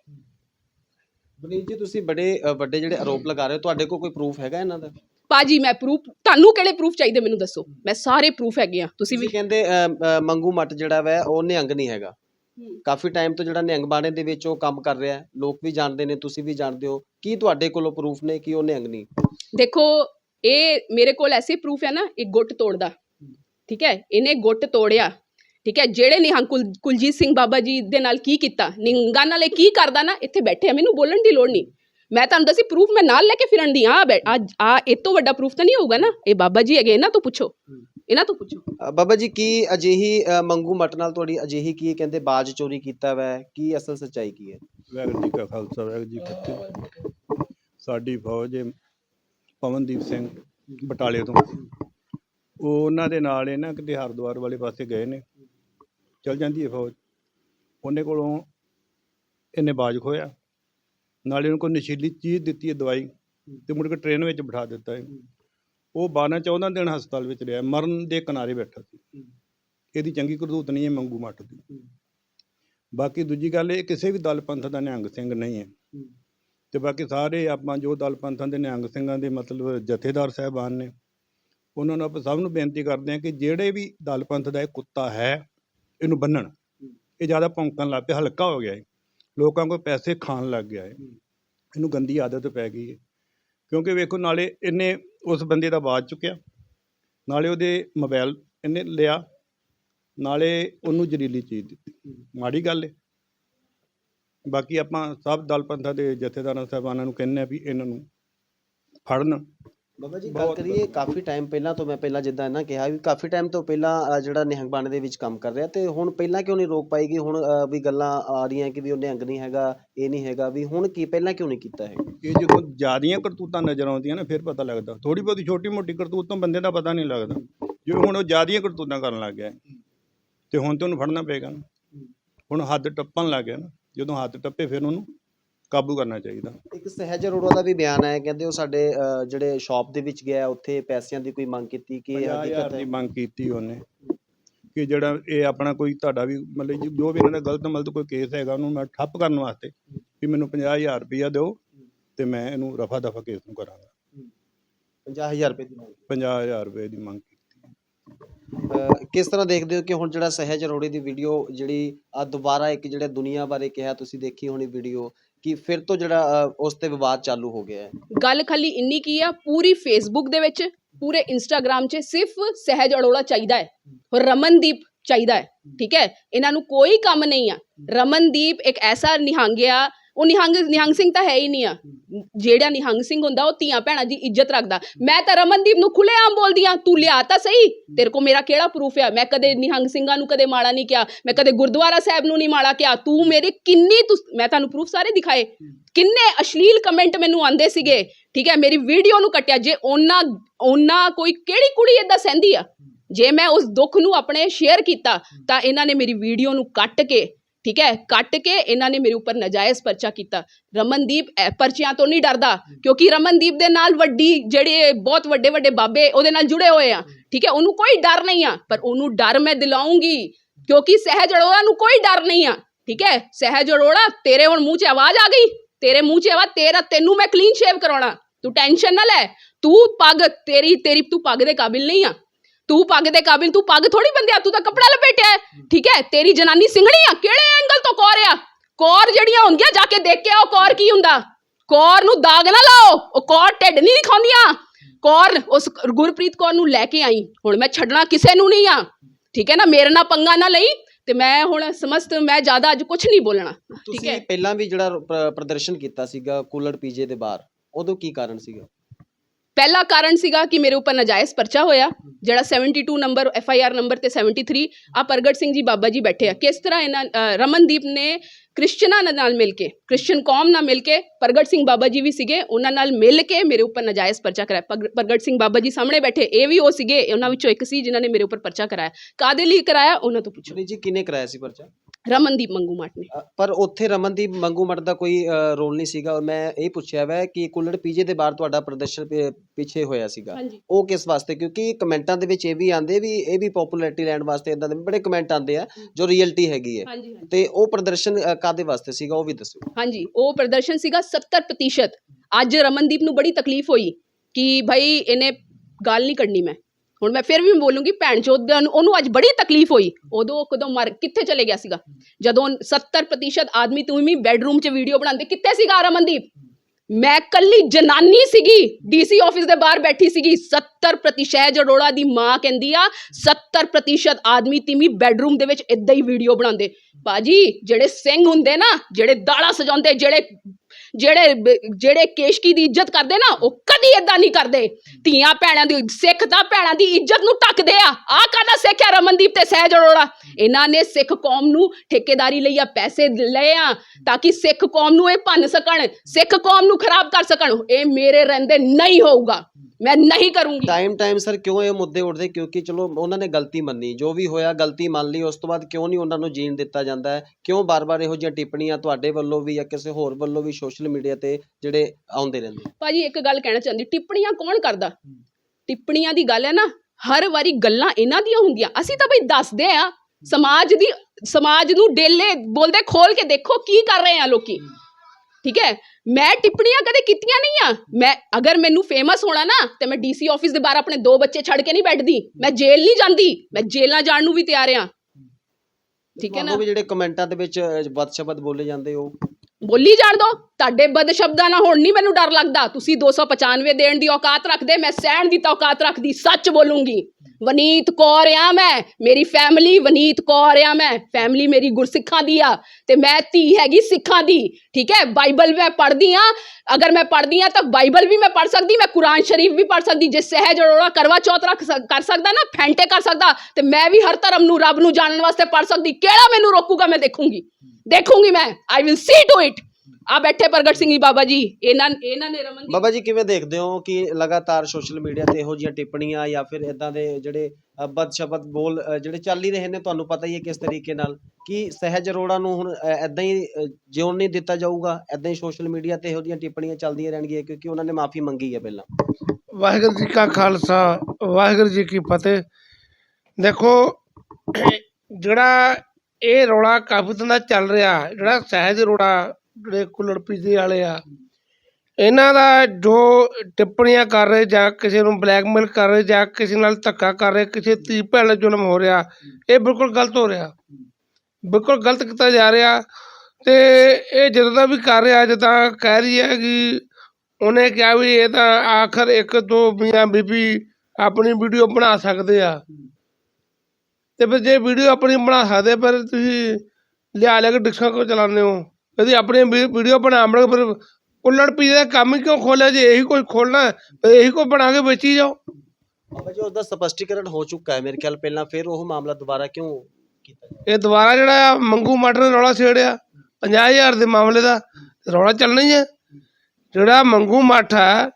ਬਨੀਤ ਜੀ ਤੁਸੀਂ ਬੜੇ ਅ, ਵੱਡੇ ਜਿਹੜੇ ਆਰੋਪ ਲਗਾ ਰਹੇ ਹੋ। ਤੁਹਾਡੇ ਕੋਲ ਕੋਈ ਪ੍ਰੂਫ ਹੈਗਾ ਇਹਨਾਂ ਦਾ? ਪਾਜੀ ਮੈਂ ਪ੍ਰੂਫ ਤੁਹਾਨੂੰ ਕਿਹੜੇ ਪ੍ਰੂਫ ਚਾਹੀਦੇ ਮੈਨੂੰ ਦੱਸੋ? ਮੈਂ ਸਾਰੇ ਪ੍ਰੂਫ ਹੈਗੇ ਆ। ਤੁਸੀਂ ਵੀ ਤੁਸੀਂ ਕਹਿੰਦੇ ਅ, ਅ, ਮੰਗੂ ਮੱਟ ਜਿਹੜਾ ਵੈ ਉਹ ਨਿਹੰਗ ਨਹੀਂ ਹੈਗਾ। ਕਾਫੀ ਟਾਈਮ ਤੋਂ ਜਿਹੜਾ ਨਿਹੰਗ ਬਾਣੇ ਦੇ ਵਿੱਚ ਉਹ ਕੰਮ ਕਰ ਰਿਹਾ ਹੈ। ਲੋਕ ਵੀ ਜਾਣਦੇ ਨੇ ਤੁਸੀਂ ਵੀ ਜਾਣਦੇ ਹੋ। ਕੀ ਤੁਹਾਡੇ ਕੋਲੋਂ ਪ੍ਰੂਫ ਨੇ ਕਿ ਉਹ ਨਿਹੰਗ ਨਹੀਂ? ਦੇਖੋ ਇਹ ਮੇਰੇ ਕੋਲ ਐਸੇ ਪ੍ਰੂਫ ਹੈ ਨਾ ਇੱਕ ਗੁੱਟ ਤੋੜਦਾ। ਠੀਕ ਹੈ? ਇਹਨੇ ਗੁੱਟ ਤੋੜਿਆ। ਠੀਕ ਹੈ? ਜਿਹੜੇ ਨਿਹੰਗ ਕੁਲ ਕੁਲਜੀਤ ਸਿੰਘ ਬਾਬਾ ਜੀ ਦੇ ਨਾਲ ਕੀ ਕੀਤਾ? ਨਿਹੰਗਾਂ ਨਾਲ ਇਹ ਕੀ ਕਰਦਾ ਨਾ? ਇੱਥੇ ਬੈਠੇ ਆ ਮੈਨੂੰ ਬੋਲਣ ਦੀ ਲੋੜ ਨਹੀਂ ਮੈਂ ਤੁਹਾਨੂੰ ਦੱਸੀ ਪ੍ਰੂਫ ਮੈਂ ਨਾਲ ਲੈ ਕੇ ਫਿਰਨ ਦੀ ਆ ਅੱਜ ਆ ਇਹ ਤੋਂ ਵੱਡਾ ਪ੍ਰੂਫ ਤਾਂ ਨਹੀਂ ਹੋਊਗਾ ਨਾ? ਇਹ ਬਾਬਾ ਜੀ ਹੈਗੇ ਇਹਨਾਂ ਤੋਂ ਪੁੱਛੋ। ਇਹਨਾਂ ਤੋਂ ਪੁੱਛੋ। ਬਾਬਾ ਜੀ ਕੀ ਅਜਿਹੀ ਮੰਗੂ ਮੱਟ ਨਾਲ ਤੁਹਾਡੀ ਅਜਿਹੀ ਕੀ ਕਹਿੰਦੇ ਬਾਜ ਚੋਰੀ ਕੀਤਾ ਵੈ? ਕੀ ਅਸਲ ਸੱਚਾਈ ਕੀ ਹੈ? ਵਾਹਿਗੁਰੂ ਜੀ ਕਾ ਖਾਲਸਾ ਵਾਹਿਗੁਰੂ ਜੀ ਫਤਿਹ। ਸਾਡੀ ਫੌਜ ਹੈ ਪਵਨਦੀਪ ਸਿੰਘ ਬਟਾਲੇ ਤੋਂ। ਉਹ ਉਹਨਾਂ ਦੇ ਨਾਲ ਇਹ ਨਾ ਕਿਤੇ ਹਰਿਦੁਆਰ ਵਾਲੇ ਪਾਸੇ ਗਏ ਨੇ। ਚਲ ਜਾਂਦੀ ਹੈ ਫੌਜ। ਉਹਨੇ ਕੋਲੋਂ ਇਹਨੇ ਬਾਜ ਖੋਇਆ ਨਾਲੇ ਉਹਨੂੰ ਕੋਈ ਨਸ਼ੀਲੀ ਚੀਜ਼ ਦਿੱਤੀ ਹੈ ਦਵਾਈ ਤੇ ਮੁੜ ਕੇ ਟ੍ਰੇਨ ਵਿੱਚ ਬਿਠਾ ਦਿੱਤਾ ਹੈ ਉਹ 12 14 ਦਿਨ ਹਸਪਤਾਲ ਵਿੱਚ ਰਿਹਾ। ਮਰਨ ਦੇ ਕਿਨਾਰੇ ਬੈਠਾ ਸੀ। ਇਹਦੀ ਚੰਗੀ ਕਰਦੂਤ ਨਹੀਂ ਹੈ ਮੰਗੂ ਮੱਟ ਦੀ। ਬਾਕੀ ਦੂਜੀ ਗੱਲ ਇਹ ਕਿਸੇ ਵੀ ਦਲ ਪੰਥ ਦਾ ਨਿਹੰਗ ਸਿੰਘ ਨਹੀਂ ਹੈ ਤੇ ਬਾਕੀ ਸਾਰੇ ਆਪਾਂ ਜੋ ਦਲ ਪੰਥਾਂ ਦੇ ਨਿਹੰਗ ਸਿੰਘਾਂ ਦੇ ਮਤਲਬ ਜਥੇਦਾਰ ਸਾਹਿਬਾਨ ਨੇ ਉਹਨਾਂ ਨੂੰ ਆਪਾਂ ਸਭ ਨੂੰ ਬੇਨਤੀ ਕਰਦੇ ਹਾਂ ਕਿ ਜਿਹੜੇ ਵੀ ਦਲ ਪੰਥ ਦਾ ਇਹ ਕੁੱਤਾ ਹੈ, ਇਹਨੂੰ ਬੰਨਣ। ਇਹ ਜ਼ਿਆਦਾ ਭੌਂਕਣ ਲੱਗ ਪਿਆ, ਹਲਕਾ ਹੋ ਗਿਆ ਹੈ ਲੋਕਾਂ ਕੋਲ ਪੈਸੇ ਖਾਣ ਲੱਗ ਗਿਆ ਹੈ ਇਹਨੂੰ ਗੰਦੀ ਆਦਤ ਪੈ ਗਈ ਹੈ ਕਿਉਂਕਿ ਵੇਖੋ, ਨਾਲੇ ਇਹਨੇ ਉਸ ਬੰਦੇ ਦਾ ਬਾਜ ਚੁੱਕਿਆ। ਨਾਲੇ ਉਹਦੇ ਮੋਬਾਈਲ ਇਹਨੇ ਲਿਆ। ਨਾਲੇ ਉਹਨੂੰ ਜ਼ਹਿਰੀਲੀ ਚੀਜ਼ ਦਿੱਤੀ। ਮਾੜੀ ਗੱਲ ਹੈ ਬਾਕੀ ਆਪਾਂ ਸਭ ਦਲ ਪੰਥਾਂ ਦੇ ਜਥੇਦਾਰਾਂ, ਸਾਹਿਬਾਨਾਂ ਨੂੰ ਕਹਿੰਦੇ ਆ ਵੀ ਇਹਨਾਂ ਨੂੰ ਫੜਨ। ਬਾਬਾ ਜੀ ਗੱਲ ਕਰੀਏ ਕਾਫੀ ਟਾਈਮ ਪਹਿਲਾਂ ਤੋਂ ਮੈਂ ਪਹਿਲਾਂ ਜਿੱਦਾਂ ਇਹਨਾਂ ਕਿਹਾ ਵੀ ਕਾਫੀ ਟਾਈਮ ਤੋਂ ਪਹਿਲਾਂ ਜਿਹੜਾ ਨਿਹੰਗ ਬਾਣੇ ਦੇ ਵਿੱਚ ਕੰਮ ਕਰ ਰਿਹਾ ਤੇ ਹੁਣ ਪਹਿਲਾਂ ਕਿਉਂ ਨਹੀਂ ਰੋਕ ਪਾਈ ਗਈ? ਹੁਣ ਵੀ ਗੱਲਾਂ ਆ ਰਹੀਆਂ ਕਿ ਵੀ ਉਹ ਨਿਹੰਗ ਨਹੀਂ ਹੈਗਾ ਇਹ ਨਹੀਂ ਹੈਗਾ ਵੀ ਹੁਣ ਕੀ ਪਹਿਲਾਂ ਕਿਉਂ ਨਹੀਂ ਕੀਤਾ ਹੈ ਇਹ ਜਦੋਂ ਜ਼ਿਆਦੀਆਂ ਕਰਤੂਤਾਂ ਨਜ਼ਰ ਆਉਂਦੀਆਂ ਨਾ ਫਿਰ ਪਤਾ ਲੱਗਦਾ। ਥੋੜੀ ਬਹੁਤੀ ਛੋਟੀ ਮੋਟੀ ਕਰਤੂਤ ਤੋਂ ਬੰਦੇ ਦਾ ਪਤਾ ਨਹੀਂ ਲੱਗਦਾ ਜਿਵੇਂ ਹੁਣ ਉਹ ਜ਼ਿਆਦੀਆਂ ਕਰਤੂਤਾਂ ਕਰਨ ਲੱਗ ਗਿਆ। ਤੇ ਹੁਣ ਤੇ ਉਹਨੂੰ ਫੜਨਾ ਪਏਗਾ ਨਾ। ਹੁਣ ਹੱਦ ਟੱਪਣ ਲੱਗ ਗਿਆ ਨਾ। ਜਦੋਂ ਹੱਦ ਟੱਪੇ ਫਿਰ ਉਹਨੂੰ ਕਾਬੂ ਕਰਨਾ ਚਾਹੀਦਾ। ਇੱਕ ਸਹਿਜ ਅਰੋੜਾ ਦਾ ਵੀ ਬਿਆਨ ਹੈ ਕਹਿੰਦੇ ਉਹ ਸਾਡੇ ਜਿਹੜੇ ਸ਼ਾਪ ਦੇ ਵਿੱਚ ਗਿਆ ਉੱਥੇ ਪੈਸਿਆਂ ਦੀ ਕੋਈ ਮੰਗ ਕੀਤੀ ਕਿ ਇਹ 50000 ਹਕੀਕਤ ਦੀ ਹੈ ਮੰਗ ਕੀਤੀ ਉਹਨੇ ਕਿ ਜਿਹੜਾ ਇਹ ਆਪਣਾ ਕੋਈ ਤੁਹਾਡਾ ਵੀ ਮਤਲਬ ਜੋ- ਜੋ ਵੀ ਇਹਨਾਂ ਦਾ ਗਲਤ ਮਲਤ ਕੋਈ ਕੇਸ ਹੈਗਾ ਉਹਨੂੰ ਮੈਂ ਠੱਪ ਕਰਨ ਵਾਸਤੇ ਵੀ ਮੈਨੂੰ 50000 ਰੁਪਇਆ ਦਿਓ ਤੇ ਮੈਂ ਇਹਨੂੰ ਰਫਾ ਦਫਾ ਕੇਸ ਨੂੰ ਕਰਾਂਗਾ। 50000 ਰੁਪਏ ਦੀ ਮੰਗ 50000 ਰੁਪਏ ਦੀ ਮੰਗ ਕੀਤੀ। ਕਿਸ ਤਰ੍ਹਾਂ ਦੇਖਦੇ ਹੋ ਕਿ ਹੁਣ ਜਿਹੜਾ ਸਹਿਜ ਅਰੋੜੇ ਦੀ ਵੀਡੀਓ ਜਿਹੜੀ ਆ ਦੁਬਾਰਾ ਇੱਕ ਜਿਹੜੇ ਦੁਨੀਆ ਬਾਰੇ ਕਿਹਾ ਤੁਸੀਂ ਦੇਖੀ ਹੋਣੀ ਵੀਡੀਓ ਕਿ ਫਿਰ ਤੋਂ ਜਿਹੜਾ ਅ, ਉਸ ਤੇ ਵਿਵਾਦ ਚਾਲੂ ਹੋ ਗਿਆ ਹੈ। ਗੱਲ ਖਾਲੀ ਇੰਨੀ ਕੀ ਆ ਪੂਰੀ ਫੇਸਬੁੱਕ ਦੇ ਵਿੱਚ ਪੂਰੇ ਇੰਸਟਾਗ੍ਰam 'ਚ ਸਿਰਫ ਸਹਿਜ ਅਰੋੜਾ ਚਾਹੀਦਾ ਹੈ ਔਰ ਰਮਨਦੀਪ ਚਾਹੀਦਾ ਹੈ ਠੀਕ ਹੈ? ਇਹਨਾਂ ਨੂੰ ਕੋਈ ਕੰਮ ਨਹੀਂ ਆ। ਰਮਨਦੀਪ ਇੱਕ ਐਸਾ ਨਿਹੰਗਿਆ ਉਹ ਨਿਹੰਗ ਨਿਹੰਗ ਸਿੰਘ ਤਾਂ ਹੈ ਹੀ ਨਹੀਂ ਆ। ਜਿਹੜਾ ਨਿਹੰਗ ਸਿੰਘ ਹੁੰਦਾ ਉਹ ਧੀਆਂ ਭੈਣਾਂ ਦੀ ਇੱਜ਼ਤ ਰੱਖਦਾ। ਮੈਂ ਤਾਂ ਰਮਨਦੀਪ ਨੂੰ ਖੁੱਲੇਆਮ ਬੋਲਦੀ ਆ ਤੂੰ ਲਿਆ ਤਾਂ ਸਹੀ। ਤੇਰੇ ਕੋ ਮੇਰਾ ਕਿਹੜਾ ਪ੍ਰੂਫ ਆ? ਮੈਂ ਕਦੇ ਨਿਹੰਗ ਸਿੰਘਾਂ ਨੂੰ ਕਦੇ ਮਾੜਾ ਨਹੀਂ ਕਿਹਾ। ਮੈਂ ਕਦੇ ਗੁਰਦੁਆਰਾ ਸਾਹਿਬ ਨੂੰ ਨਹੀਂ ਮਾੜਾ ਕਿਹਾ। ਤੂੰ ਮੇਰੇ ਕਿੰਨੀ ਮੈਂ ਤੁਹਾਨੂੰ ਪ੍ਰੂਫ ਸਾਰੇ ਦਿਖਾਏ। ਕਿੰਨੇ ਅਸ਼ਲੀਲ ਕਮੈਂਟ ਮੈਨੂੰ ਆਂਦੇ ਸੀਗੇ। ਠੀਕ ਹੈ ਮੇਰੀ ਵੀਡੀਓ ਨੂੰ ਕੱਟਿਆ। ਜੇ ਉਹਨਾਂ ਉਹਨਾਂ ਕੋਈ ਕਿਹੜੀ ਕੁੜੀ ਏਦਾਂ ਸਹਿੰਦੀ ਆ? ਜੇ ਮੈਂ ਉਸ ਦੁੱਖ ਨੂੰ ਆਪਣੇ ਸ਼ੇਅਰ ਕੀਤਾ ਤਾਂ ਇਹਨਾਂ ਨੇ ਮੇਰੀ ਵੀਡੀਓ ਨੂੰ ਕੱਟ ਕੇ ਠੀਕ ਹੈ? ਕੱਟ ਕੇ ਇਹਨਾਂ ਨੇ ਮੇਰੇ ਉੱਪਰ ਨਾਜਾਇਜ਼ ਪਰਚਾ ਕੀਤਾ। ਰਮਨਦੀਪ ਇਹ ਪਰਚਿਆਂ ਤੋਂ ਨਹੀਂ ਡਰਦਾ ਕਿਉਂਕਿ ਰਮਨਦੀਪ ਦੇ ਨਾਲ ਵੱਡੀ ਜਿਹੜੇ ਬਹੁਤ ਵੱਡੇ ਵੱਡੇ ਬਾਬੇ ਉਹਦੇ ਨਾਲ ਜੁੜੇ ਹੋਏ ਆ। ਠੀਕ ਹੈ? ਉਹਨੂੰ ਕੋਈ ਡਰ ਨਹੀਂ ਆ ਪਰ ਉਹਨੂੰ ਡਰ ਮੈਂ ਦਿਲਾਉਂਗੀ ਕਿਉਂਕਿ ਸਹਿਜ ਅਰੋੜਾ ਨੂੰ ਕੋਈ ਡਰ ਨਹੀਂ ਆ। ਠੀਕ ਹੈ? ਸਹਿਜ ਅਰੋੜਾ ਤੇਰੇ ਹੁਣ ਮੂੰਹ 'ਚ ਆਵਾਜ਼ ਆ ਗਈ? ਤੇਰੇ ਮੂੰਹ 'ਚ ਆਵਾਜ਼ ਤੇਰਾ ਤੈਨੂੰ ਮੈਂ ਕਲੀਨ ਸ਼ੇਵ ਕਰਾਉਣਾ। ਤੂੰ ਟੈਨਸ਼ਨ ਨਾ ਲੈ। ਤੂੰ ਪੱਗ ਤੇਰੀ ਤੇਰੀ ਤੂੰ ਪੱਗ ਦੇ ਕਾਬਿਲ ਨਹੀਂ ਆ। ਤੂੰ ਪੱਗ ਦੇ ਕਾਬਿਲ ਤੂੰ ਪੱਗ ਥੋੜੀ ਬੰਦਿਆ ਤੂੰ ਤਾਂ ਕੱਪੜਾ ਲਪੇਟਿਆ ਹੈ, ਠੀਕ ਹੈ? ਤੇਰੀ ਜਨਾਨੀ ਸਿੰਘਣੀ ਆ ਕਿਹੜੇ ਐਂਗਲ ਤੋਂ ਕੌਰ ਆ? ਕੌਰ ਜਿਹੜੀਆਂ ਹੁੰਦੀਆਂ ਜਾ ਕੇ ਦੇਖ ਕੇ ਆਓ ਕੌਰ ਕੀ ਹੁੰਦਾ। ਕੌਰ ਨੂੰ ਦਾਗ ਨਾ ਲਾਓ ਉਹ ਕੌਰ ਢਿੱਡ ਨਹੀਂ ਦਿਖਾਉਂਦੀਆਂ। ਕੌਰ ਉਸ ਗੁਰਪ੍ਰੀਤ ਕੌਰ ਨੂੰ ਲੈ ਕੇ ਆਈ। ਹੁਣ ਮੈਂ ਛੱਡਣਾ ਕਿਸੇ ਨੂੰ ਨਹੀਂ ਆ। ਠੀਕ ਹੈ ਨਾ? ਮੇਰੇ ਨਾਲ ਪੰਗਾ ਨਾ ਲਈ ਤੇ ਮੈਂ ਹੁਣ ਸਮਸਤ ਮੈਂ ਜ਼ਿਆਦਾ ਅੱਜ ਕੁਝ ਨਹੀਂ ਬੋਲਣਾ। ਠੀਕ ਤੁਸੀਂ ਹੈ? ਪਹਿਲਾਂ ਵੀ ਜਿਹੜਾ ਪ੍ਰ- ਪ੍ਰਦਰਸ਼ਨ ਕੀਤਾ ਸੀਗਾ ਕੂਲਰ ਪੀਜੇ ਦੇ ਬਾਹਰ ਉਦੋਂ ਕੀ ਕਾਰਨ ਸੀਗਾ? ਪਹਿਲਾ ਕਾਰਨ ਸੀਗਾ ਕਿ ਮੇਰੇ ਉੱਪਰ ਨਾਜਾਇਜ਼ ਪਰਚਾ ਹੋਇਆ ਜਿਹੜਾ 72 number F I R number ਤੇ 73 ਆ ਪ੍ਰਗਟ ਸਿੰਘ ਜੀ ਬਾਬਾ ਜੀ ਬੈਠੇ ਆ। ਕਿਸ ਤਰ੍ਹਾਂ ਇਹਨਾਂ ਅ, ਰਮਨਦੀਪ ਨੇ ਕ੍ਰਿਸਚਨਾਂ ਦੇ ਨਾਲ ਮਿਲ ਕੇ ਕ੍ਰਿਸਚਨ ਕੌਮ ਨਾਲ ਮਿਲ ਕੇ ਪ੍ਰਗਟ ਸਿੰਘ ਬਾਬਾ ਜੀ ਵੀ ਸੀਗੇ ਉਹਨਾਂ ਨਾਲ ਮਿਲ ਕੇ ਮੇਰੇ ਉੱਪਰ ਨਾਜਾਇਜ਼ ਪਰਚਾ ਕਰਾਇਆ। ਪ੍ਰਗ ਪ੍ਰਗਟ ਸਿੰਘ ਬਾਬਾ ਜੀ ਸਾਹਮਣੇ ਬੈਠੇ ਇਹ ਵੀ ਉਹ ਸੀਗੇ ਉਹਨਾਂ ਵਿੱਚੋਂ ਇੱਕ ਸੀ ਜਿਨ੍ਹਾਂ ਨੇ ਮੇਰੇ ਉੱਪਰ ਪਰਚਾ ਕਰਾਇਆ। ਕਾਦੇ ਲਈ ਕਰਾਇਆ ਉਹਨਾਂ ਤੋਂ ਪੁੱਛੋ। ਚੁਨੀ ਜੀ ਕਿਨੇ ਕਰਾਇਆ ਸੀ ਪਰਚਾ? ਰਮਨਦੀਪ ਮੰਗੂ ਮਾਟ ਨੇ। ਪਰ ਉੱਥੇ ਰਮਨਦੀਪ ਮੰਗੂ ਮਟ ਦਾ ਕੋਈ ਰੋਲ ਨਹੀਂ ਸੀਗਾ ਔਰ ਮੈਂ ਇਹ ਪੁੱਛਿਆ ਵੈ ਕਿ ਕੂਲਰ ਪੀਜੇ ਦੇ ਬਾਹਰ ਤੁਹਾਡਾ ਪ੍ਰਦਰਸ਼ਨ ਪਿ- ਪਿੱਛੇ ਹੋਇਆ ਸੀਗਾ। ਹਾਂਜੀ। ਉਹ ਕਿਸ ਵਾਸਤੇ? ਕਿਉਂਕਿ ਕਮੈਂਟਾਂ ਦੇ ਵਿੱਚ ਇਹ ਵੀ ਆਂਦੇ ਵੀ ਇਹ ਵੀ ਪਪੂਲੈਰਿਟੀ ਲੈਣ ਵਾਸਤੇ ਇਦਾਂ ਦੇ ਬੜੇ ਕਮੈਂਟ ਆਂਦੇ ਆ ਜੋ ਰਿਐਲਿਟੀ ਹੈਗੀ ਹੈ। ਹਾਂਜੀ ਹਾਂਜੀ। ਤੇ ਉਹ ਪ੍ਰਦਰਸ਼ਨ ਅ, ਕਾਹਦੇ ਵਾਸਤੇ ਸੀਗਾ ਉਹ ਵੀ ਦੱਸੋ। ਹਾਂਜੀ ਉਹ ਪ੍ਰਦਰਸ਼ਨ ਸੀਗਾ 70% ਅੱਜ ਰਮਨਦੀਪ ਨੂੰ ਬੜੀ ਤਕਲੀਫ ਹੋਈ ਕਿ ਭਾਈ ਇਹਨੇ ਗੱਲ ਨਹੀਂ ਕਰਨੀ ਮੈਂ। ਹੁਣ ਮੈਂ ਫਿਰ ਵੀ ਬੋਲੂੰਗੀ, ਭੈਣ ਚੋਦ ਉਹਨੂੰ ਅੱਜ ਬੜੀ ਤਕਲੀਫ ਹੋਈ। ਉਦੋਂ ਉਹ ਕਦੋਂ ਮਰ, ਕਿੱਥੇ ਚਲੇ ਗਿਆ ਸੀਗਾ? ਜਦੋਂ 70% ਆਦਮੀ ਤੂੰ ਵੀ ਬੈਡਰੂਮ 'ਚ ਵੀਡੀਓ ਬਣਾਉਂਦੇ, ਕਿੱਥੇ ਸੀਗਾ ਰਮਨਦੀਪ ਮੈਂ ਕੱਲੀ ਜਨਾਨੀ ਸੀਗੀ, ਡੀਸੀ ਆਫਿਸ ਦੇ ਬਾਹਰ ਬੈਠੀ ਸੀਗੀ। 70% ਸ਼ਹਿਜ ਅਰੋੜਾ ਦੀ ਮਾਂ ਕਹਿੰਦੀ ਆ 70% ਆਦਮੀ ਤੀਮੀ ਬੈਡਰੂਮ ਦੇ ਵਿੱਚ ਇਦਾਂ ਹੀ ਵੀਡੀਓ ਬਣਾਉਂਦੇ। ਬਾਜੀ ਜਿਹੜੇ ਸਿੰਘ ਹੁੰਦੇ ਨਾ, ਜਿਹੜੇ ਦਾੜਾ ਸਜਾਉਂਦੇ, ਜਿਹੜੇ ਜਿਹੜੇ ਬ- ਜਿਹੜੇ ਕੇਸ਼ਕੀ ਦੀ ਇੱਜ਼ਤ ਕਰਦੇ ਨਾ, ਉਹ ਕਦੀ ਇਦਾਂ ਨਹੀਂ ਕਰਦੇ। ਧੀਆਂ ਭੈਣਾਂ ਦੀ, ਸਿੱਖ ਤਾਂ ਭੈਣਾਂ ਦੀ ਇੱਜ਼ਤ ਨੂੰ ਟੱਕਦੇ ਆ। ਆਹ ਕਾਹਦਾ ਸਿੱਖ ਆ ਰਮਨਦੀਪ ਤੇ ਸਹਿਜ ਅਰੋੜਾ? ਇਹਨਾਂ ਨੇ ਸਿੱਖ ਕੌਮ ਨੂੰ ਠੇਕੇਦਾਰੀ ਲਈ ਆ, ਪੈਸੇ ਲਏ ਆ, ਤਾਂ ਕਿ ਸਿੱਖ ਕੌਮ ਨੂੰ ਇਹ ਭੰਨ ਸਕਣ, ਸਿੱਖ ਕੌਮ ਨੂੰ ਖਰਾਬ ਕਰ ਸਕਣ। ਇਹ ਮੇਰੇ ਰਹਿੰਦੇ ਨਹੀਂ ਹੋਊਗਾ। ਮੈਂ ਨਹੀਂ ਕਰੂੰਗੀ। ਟਾਈਮ ਟਾਈਮ ਸਰ ਕਿਉਂ ਇਹ ਮੁੱਦੇ ਉੱਠਦੇ? ਕਿਉਂਕਿ ਚਲੋ ਉਹਨਾਂ ਨੇ ਗਲਤੀ ਮੰਨੀ। ਜੋ ਵੀ ਹੋਇਆ ਗਲਤੀ ਮੰਨ ਲਈ ਉਸ ਤੋਂ ਬਾਅਦ ਕਿਉਂ ਨਹੀਂ ਉਹਨਾਂ ਨੂੰ ਜੀਣ ਦਿੱਤਾ ਜਾਂਦਾ ਹੈ? ਕਿਉਂ ਬਾਰ-ਬਾਰ ਇਹੋ ਜਿਹੀਆਂ ਟਿੱਪਣੀਆਂ ਤੁਹਾਡੇ ਵੱਲੋਂ ਵੀ ਜਾਂ ਕਿਸੇ ਹੋਰ ਵੱਲੋਂ ਵੀ ਸੋਸ਼ਲ ਮੀਡੀਆ ਤੇ ਜਿਹੜੇ ਆਉਂਦੇ ਰਹਿੰਦੇ? ਭਾਜੀ ਇੱਕ ਗੱਲ ਕਹਿਣਾ ਚਾਹੁੰਦੀ ਟਿੱਪਣੀਆਂ ਕੌਣ ਕਰਦਾ? ਟਿੱਪਣੀਆਂ ਦੀ ਗੱਲ ਹੈ ਨਾ ਹਰ ਵਾਰੀ ਗੱਲਾਂ ਇਹਨਾਂ ਦੀਆਂ ਹੁੰਦੀਆਂ। ਅਸੀਂ ਤਾਂ ਬਈ ਦੱਸਦੇ ਆ ਸਮਾਜ ਦੀ ਸਮਾਜ ਨੂੰ ਡੇਲੇ ਬੋਲਦੇ ਖੋਲ ਕੇ ਦੇਖੋ ਕੀ ਕਰ ਰਹੇ ਆ ਲੋਕੀ। ਠੀਕ ਹੈ? ਮੈਂ ਟਿੱਪਣੀਆਂ ਕਦੇ ਕੀਤੀਆਂ ਨਹੀਂ ਆ। ਮੈਂ ਅਗਰ ਮੈਨੂੰ ਫੇਮਸ ਹੋਣਾ ਨਾ ਤੇ ਮੈਂ ਡੀਸੀ ਆਫਿਸ ਦੇ ਬਾਹਰ ਆਪਣੇ ਦੋ ਬੱਚੇ ਛੱਡ ਕੇ ਨਹੀਂ ਬੈਠਦੀ। ਮੈਂ ਜੇਲ੍ਹ ਨਹੀਂ ਜਾਂਦੀ। ਮੈਂ ਜੇਲ੍ਹਾਂ ਜਾਣ ਨੂੰ ਵੀ ਤਿਆਰ ਆ। ਠੀਕ ਹੈ ਨਾ? ਤੁਹਾਨੂੰ ਵੀ ਜਿਹੜੇ ਕਮੈਂਟਾਂ ਦੇ ਵਿੱਚ ਬਦ ਸ਼ਬਦ ਬੋਲੇ ਜਾਂਦੇ ਉਹ ਬੋਲੀ ਜਾਣ ਦੋ। ਤੁਹਾਡੇ ਬਦ ਸ਼ਬਦਾਂ ਨਾਲ ਹੁਣ ਨਹੀਂ ਮੈਨੂੰ ਡਰ ਲੱਗਦਾ। ਤੁਸੀਂ 295 ਦੇਣ ਦੀ ਔਕਾਤ ਰੱਖਦੇ। ਮੈਂ ਸਹਿਣ ਦੀ ਤਾਂ ਔਕਾਤ ਰੱਖਦੀ। ਸੱਚ ਬੋਲੂੰਗੀ। ਵਨੀਤ ਕੌਰ ਆ ਮੈਂ, ਮੇਰੀ ਫੈਮਿਲੀ ਵਨੀਤ ਕੌਰ ਆ ਮੈਂ ਫੈਮਿਲੀ ਮੇਰੀ ਗੁਰਸਿੱਖਾਂ ਦੀ ਆ ਤੇ ਮੈਂ ਧੀ ਹੈਗੀ ਸਿੱਖਾਂ ਦੀ, ਠੀਕ ਹੈ? ਬਾਈਬਲ ਮੈਂ ਪੜ੍ਹਦੀ ਆ ਅਗਰ ਮੈਂ ਪੜ੍ਹਦੀ ਆ ਤਾਂ ਬਾਈਬਲ ਵੀ ਮੈਂ ਪੜ੍ਹ ਸਕਦੀ, ਮੈਂ ਕੁਰਾਨ ਸ਼ਰੀਫ ਵੀ ਪੜ੍ਹ ਸਕਦੀ, ਜੇ ਸਹਿਜ ਅਰੋੜਾ ਕਰਵਾ ਚੌਥ ਰੱਖ ਕਰ ਸਕਦਾ ਨਾ, ਫੈਂਟੇ ਕਰ ਸਕਦਾ, ਤੇ ਮੈਂ ਵੀ ਹਰ ਧਰਮ ਨੂੰ ਰੱਬ ਨੂੰ ਜਾਣਨ ਵਾਸਤੇ ਪੜ੍ਹ ਸਕਦੀ, ਕਿਹੜਾ ਮੈਨੂੰ ਰੋਕੂਗਾ ਮੈਂ ਦੇਖੂੰਗੀ ਦੇਖੂੰਗੀ ਮੈਂ I will see to it ਆ ਬੈਠੇ ਪ੍ਰਗਟ ਸਿੰਘ ਜੀ ਬਾਬਾ ਜੀ ਇਹਨਾਂ ਇਹਨਾਂ ਨੇ ਰਮਨ ਦੀ ਬਾਬਾ ਜੀ ਕਿਵੇਂ ਦੇਖਦੇ ਹੋ ਕਿ ਲਗਾਤਾਰ ਸੋਸ਼ਲ ਮੀਡੀਆ ਤੇ ਇਹੋ ਜਿਹੀਆਂ ਟਿੱਪਣੀਆਂ ਜਾਂ ਫਿਰ ਇਦਾਂ ਦੇ ਜਿਹੜੇ ਅ, ਬਦ ਸ਼ਬਦ ਬੋਲ ਅ, ਜਿਹੜੇ ਚੱਲ ਹੀ ਰਹੇ ਨੇ ਤੁਹਾਨੂੰ ਪਤਾ ਹੀ ਹੈ ਕਿਸ ਤਰੀਕੇ ਨਾਲ। ਕਿ ਸਹਿਜ ਅਰੋੜਾ ਨੂੰ ਹੁਣ ਐਦਾਂ ਹੀ ਅ, ਜਿਉਣ ਨਹੀਂ ਦਿੱਤਾ ਜਾਊਗਾ? ਐਦਾਂ ਹੀ ਸੋਸ਼ਲ ਮੀਡੀਆ ਤੇ ਇਹੋ ਜਿਹੀਆਂ ਟਿੱਪਣੀਆਂ ਚੱਲਦੀਆਂ ਰਹਿਣਗੀਆਂ ਕਿਉਂਕਿ ਉਹਨਾਂ ਨੇ ਮਾਫੀ ਮੰਗੀ ਹੈ ਪਹਿਲਾਂ। ਵਾਹਿਗੁਰੂ ਜੀ ਕਾ ਖਾਲਸਾ ਵਾਹਿਗੁਰੂ ਜੀ ਕੀ ਫਤਿਹ। ਦੇਖੋ ਜਿਹੜਾ ਇਹ ਰੌਲਾ ਕਾਫੀ ਦਿਨ ਦਾ ਚੱਲ ਰਿਹਾ ਜਿਹੜਾ ਸਹਿਜ ਰੋੜਾ ਜਿਹੜੇ ਕੁੱਲੜ ਪੀਜੇ ਵਾਲੇ ਆ, ਇਹਨਾਂ ਦਾ ਜੋ ਟਿੱਪਣੀਆਂ ਕਰ ਰਹੇ ਜਾਂ ਕਿਸੇ ਨੂੰ ਬਲੈਕਮੇਲ ਕਰ ਰਹੇ ਜਾਂ ਕਿਸੇ ਨਾਲ ਧੱਕਾ ਕਰ ਰਹੇ, ਕਿਸੇ ਧੀ ਭੈਣ ਨਾਲ ਜ਼ੁਲਮ ਹੋ ਰਿਹਾ, ਇਹ ਬਿਲਕੁਲ ਗਲਤ ਹੋ ਰਿਹਾ। ਬਿਲਕੁਲ ਗਲਤ ਕੀਤਾ ਜਾ ਰਿਹਾ ਤੇ ਇਹ ਜਦੋਂ ਦਾ ਵੀ ਕਰ ਰਿਹਾ, ਜਿੱਦਾਂ ਕਹਿ ਰਹੀ ਹੈ ਕਿ ਉਹਨੇ ਕਿਹਾ ਵੀ ਇਹ ਤਾਂ ਆਖਰ ਇੱਕ ਦੋ ਮੀਆਂ ਬੀਬੀ ਆਪਣੀ ਵੀਡੀਓ ਬਣਾ ਸਕਦੇ ਆ। ਤੇ ਫਿਰ ਜੇ ਵੀਡੀਓ ਆਪਣੀ ਬਣਾ ਸਕਦੇ ਪਰ ਤੁਸੀਂ ਲਿਆ ਲਿਆ ਕੇ ਡਿਸਕਾਂ ਕਿਉਂ ਚਲਾਉਂਦੇ ਹੋ? ਇਹਦੀ ਆਪਣੀ ਵੀਡੀਓ ਬਣਾ ਬਣਾ ਕੇ ਫਿਰ ਕੁੱਲੜ ਪੀ ਦਾ ਕੰਮ ਹੀ ਕਿਉਂ ਖੋਲਿਆ ਜੇ ਇਹੀ ਕੋਈ ਖੋਲਣਾ ਇਹੀ ਕੋਈ ਬਣਾ ਕੇ ਵੇਚੀ ਜਾਓ। ਬਾਬਾ ਜੀ ਉਹਦਾ ਸਪਸ਼ਟੀਕਰਨ ਹੋ ਚੁੱਕਾ ਹੈ ਮੇਰੇ ਖਿਆਲ ਪਹਿਲਾਂ ਫਿਰ ਉਹ ਮਾਮਲਾ ਦੁਬਾਰਾ ਕਿਉਂ ਕੀਤਾ ਇਹ ਦੁਬਾਰਾ ਜਿਹੜਾ ਆ ਮੰਗੂ ਮਟਰ ਨੇ ਰੌਲਾ ਛੇੜਿਆ 50000 ਦੇ ਮਾਮਲੇ ਦਾ ਰੌਲਾ ਚੱਲਣਾ ਹੀ ਹੈ। ਜਿਹੜਾ ਮੰਗੂ ਮੱਠ ਹੈ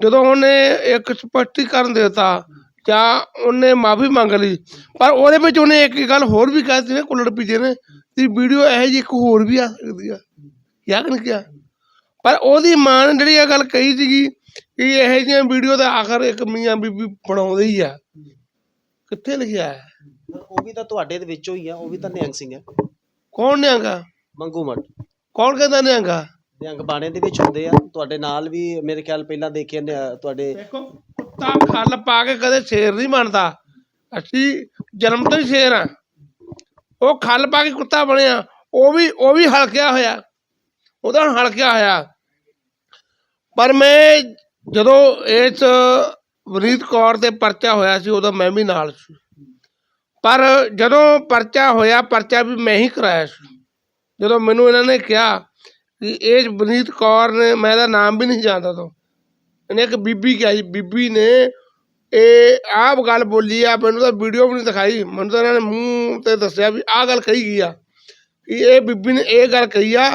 ਜਦੋਂ ਉਹਨੇ ਇੱਕ ਸਪਸ਼ਟੀਕਰਨ ਦਿੱਤਾ ਜਾਂ ਉਹਨੇ ਮਾਫੀ ਮੰਗ ਲਈ। ਪਰ ਉਹਦੇ ਵਿੱਚ ਉਹਨੇ ਇੱਕ ਗੱਲ ਹੋਰ ਵੀ ਕਹਿ ਦਿੱਤੀ ਨਾ ਕੁੱਲੜ ਪੀਜੇ ਨੇ। ਕਿ ਵੀਡੀਓ ਇਹੋ ਜਿਹੀ ਇੱਕ ਹੋਰ ਵੀ ਆ ਸਕਦੀ ਆ। ਕਿ ਨਹੀਂ ਕਿਹਾ ਪਰ ਉਹਦੀ ਮਾਂ ਨੇ ਜਿਹੜੀ ਇਹ ਗੱਲ ਕਹੀ ਸੀਗੀ ਕਿ ਇਹੋ ਜਿਹੀਆਂ ਵੀਡੀਓ ਦਾ ਆਖਰ ਇੱਕ ਮੀਆਂ ਬੀਬੀ ਬਣਾਉਂਦੇ ਹੀ ਆ। ਕਿੱਥੇ ਲਿਖਿਆ ਹੈ? ਉਹ ਵੀ ਤਾਂ ਤੁਹਾਡੇ ਦੇ ਵਿੱਚੋਂ ਹੀ ਆ ਉਹ ਵੀ ਤਾਂ ਨਿਹੰਗ ਸਿੰਘ ਹੈ ਕੌਣ ਨਿਆਂਗਾ ਮੰਗੂ ਮਠ। ਕੌਣ ਕਹਿੰਦਾ ਨਿਆਂਗਾ ਨਿਹੰਗ ਬਾਣੇ ਦੇ ਵਿੱਚ ਹੁੰਦੇ ਆ। ਤੁਹਾਡੇ ਨਾਲ ਵੀ ਮੇਰੇ ਖਿਆਲ ਪਹਿਲਾਂ ਦੇਖੇ ਨੇ, ਅ, ਤੁਹਾਡੇ ਦੇਖੋ ਕੁੱਤਾ ਖੱਲ ਪਾ ਕੇ ਕਦੇ ਸ਼ੇਰ ਨਹੀਂ ਬਣਦਾ। ਅਸੀਂ ਜਨਮ ਤੋਂ ਹੀ ਸ਼ੇਰ ਆ ਉਹ ਖੱਲ ਪਾ ਕੇ ਕੁੱਤਾ ਬਣਿਆ, ਉਹ ਵੀ ਉਹ ਵੀ ਹਲਕਿਆ ਹੋਇਆ। ਉਹਦਾ ਹਲਕਿਆ ਹੋਇਆ। ਪਰ ਮੈਂ ਜਦੋਂ ਇਸ ਵਨੀਤ ਕੌਰ ਤੇ ਪਰਚਾ ਹੋਇਆ ਸੀ, ਉਦੋਂ ਮੈਂ ਵੀ ਨਾਲ ਸੀ। ਪਰ ਜਦੋਂ ਪਰਚਾ ਹੋਇਆ, ਪਰਚਾ ਵੀ ਮੈਂ ਹੀ ਕਰਾਇਆ ਸੀ। ਜਦੋਂ ਮੈਨੂੰ ਇਹਨਾਂ ਨੇ ਕਿਹਾ ਕਿ ਇਹ ਵਨੀਤ ਕੌਰ ਨੇ, ਮੈਂ ਇਹਦਾ ਨਾਮ ਵੀ ਨਹੀਂ ਜਾਣਦਾ ਤੋਂ ਇਹਨੇ ਇੱਕ ਬੀਬੀ ਕਿਹਾ ਜੀ ਬੀਬੀ ਨੇ ਇਹ ਆਹ ਗੱਲ ਬੋਲੀ ਆ, ਮੈਨੂੰ ਤਾਂ ਵੀਡੀਓ ਵੀ ਨਹੀਂ ਦਿਖਾਈ। ਮੈਨੂੰ ਤਾਂ ਇਹਨਾਂ ਨੇ ਮੂੰਹ ਤੇ ਦੱਸਿਆ ਵੀ ਆਹ ਗੱਲ ਕਹੀ ਗਈ ਆ। ਕਿ ਇਹ ਬੀਬੀ ਨੇ ਇਹ ਗੱਲ ਕਹੀ ਆ